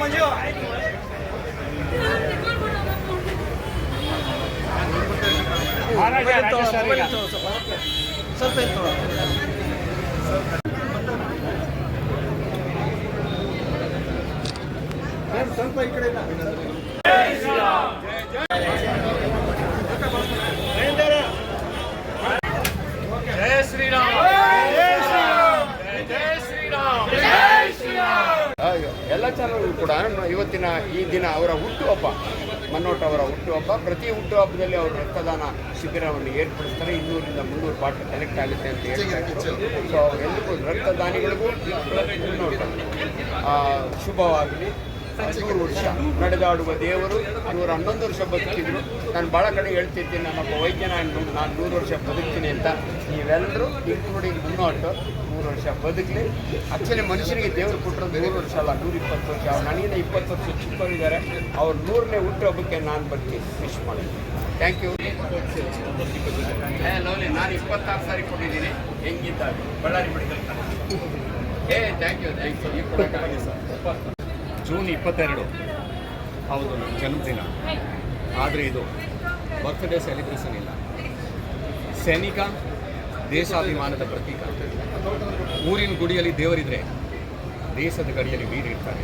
ಮಂಜು ಸ್ವಲ್ಪ ಇತ್ತು ಸ್ವಲ್ಪ ಈ ಕಡೆ ಚಾನಲ್ಗಳು ಕೂಡ ಇವತ್ತಿನ ಈ ದಿನ ಅವರ ಹುಟ್ಟುಹಬ್ಬ ಮನ್ನೋಟ್ ಅವರ ಹುಟ್ಟುಹಬ್ಬ, ಪ್ರತಿ ಹುಟ್ಟುಹಬ್ಬದಲ್ಲಿ ಅವರು ರಕ್ತದಾನ ಶಿಬಿರವನ್ನು ಏರ್ಪಡಿಸ್ತಾರೆ. ಇನ್ನೂರಿಂದ ಮುನ್ನೂರು ಪಾಟ್ ಕಲೆಕ್ಟ್ ಆಗುತ್ತೆ ಅಂತ ಹೇಳ್ತಾರೆ ಸೊ ಎಲ್ಲರಿಗೂ ರಕ್ತದಾನಿಗಳಿಗೂ ಶುಭವಾಗಲಿ. ನೂರು ವರ್ಷ ನಡೆದಾಡುವ ದೇವರು ನೂರ ಹನ್ನೊಂದು ವರ್ಷ ಬದುಕಿದ್ರು. ನಾನು ಭಾಳ ಕಡೆ ಹೇಳ್ತಿರ್ತೀನಿ ನನ್ನೊಬ್ಬ ವೈದ್ಯ, ನಾನು ನಾನು ನೂರು ವರ್ಷ ಬದುಕ್ತೀನಿ ಅಂತ. ನೀವೆಲ್ಲರೂ ಇನ್ಕ್ಲೂಡಿಂಗ್ ಮುನ್ನೋಟು, ನೂರು ವರ್ಷ ಬದುಕಲಿ. ಆ್ಯಕ್ಚುಲಿ ಮನುಷ್ಯನಿಗೆ ದೇವರು ಕೊಟ್ಟರು ನೂರು ವರ್ಷ ಅಲ್ಲ, ನೂರ ಇಪ್ಪತ್ತು ವರ್ಷ. ಅವ್ರು ನನಗಿಂತ ಇಪ್ಪತ್ತು ವರ್ಷ ಚಿಕ್ಕವರಿದ್ದಾರೆ. ಅವ್ರು ನೂರನೇ ಹುಟ್ಟುಹಬ್ಬಕ್ಕೆ ನಾನು ಬರ್ತೀನಿ ವಿಶ್ ಮಾಡಿ ಥ್ಯಾಂಕ್ ಯು ಲವ್ಲಿ, ನಾನು ಇಪ್ಪತ್ತಾರು ಸಾರಿ ಕೊಟ್ಟಿದ್ದೀನಿ. ಹೆಂಗಿದ್ದಾಗ ಬಳ್ಳಾರಿ ಮೆಡಿಕಲ್ ಏ ಥ್ಯಾಂಕ್ ಯು ಥ್ಯಾಂಕ್ ಯು ಈ ಸರ್ ಜೂನ್ ಇಪ್ಪತ್ತೆರಡು ಹೌದು ನನ್ನ ಜನ್ಮದಿನ ಆದರೆ ಇದು ಬರ್ತ್ಡೇ ಸೆಲೆಬ್ರೇಷನ್ ಇಲ್ಲ ಸೈನಿಕ ದೇಶಾಭಿಮಾನದ ಪ್ರತೀಕ ಊರಿನ ಗುಡಿಯಲ್ಲಿ ದೇವರಿದ್ರೆ ದೇಶದ ಗಡಿಯಲ್ಲಿ ವೀರಿರ್ತಾರೆ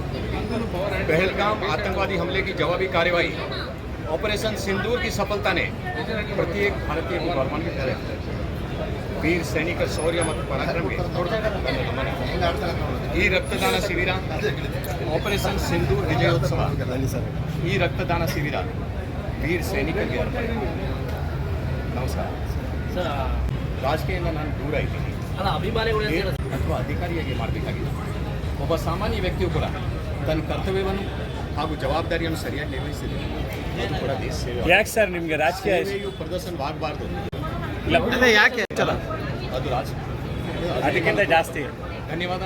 पहलगाम आतंकवादी हमले की जवाबी कार्रवाई ऑपरेशन सिंदूर की सफलता ने प्रत्येक भारतीय को गौरवान्वित करे ವೀರ್ ಸೈನಿಕ ಶೌರ್ಯ ಮತ್ತು ಪರಾಕ್ರಮಕ್ಕೆ. ಈ ರಕ್ತದಾನ ಶಿಬಿರ ಆಪರೇಷನ್ ಸಿಂಧು ವಿಜಯೋತ್ಸವ. ಈ ರಕ್ತದಾನ ಶಿಬಿರ ವೀರ್ ಸೈನಿಕರಿಗೆ ಅರ್ಪಣೆ. ನಮಸ್ಕಾರ. ರಾಜಕೀಯದಿಂದ ನಾನು ದೂರ ಇದ್ದೀನಿ. ಅಲ್ಲ ಅಭಿಮಾನಿಗಳು ಏ- ಅಥವಾ ಅಧಿಕಾರಿಯಾಗಿ ಮಾಡಬೇಕಾಗಿದೆ. ಒಬ್ಬ ಸಾಮಾನ್ಯ ವ್ಯಕ್ತಿಯು ಕೂಡ ತನ್ನ ಕರ್ತವ್ಯವನ್ನು ಹಾಗೂ ಜವಾಬ್ದಾರಿಯನ್ನು ಸರಿಯಾಗಿ ನಿರ್ವಹಿಸಿದೆ. ಅದು ಕೂಡ ದೇಶ ಸೇವೆ. ಯಾಕೆ ಸರ್ ನಿಮಗೆ ರಾಜಕೀಯ ಪ್ರದರ್ಶನವಾಗಬಾರ್ದು. ಇಲ್ಲ. ಯಾಕೆ ಚಲ? ಅದು ಅದಕ್ಕಿಂತ ಜಾಸ್ತಿ. ಧನ್ಯವಾದ.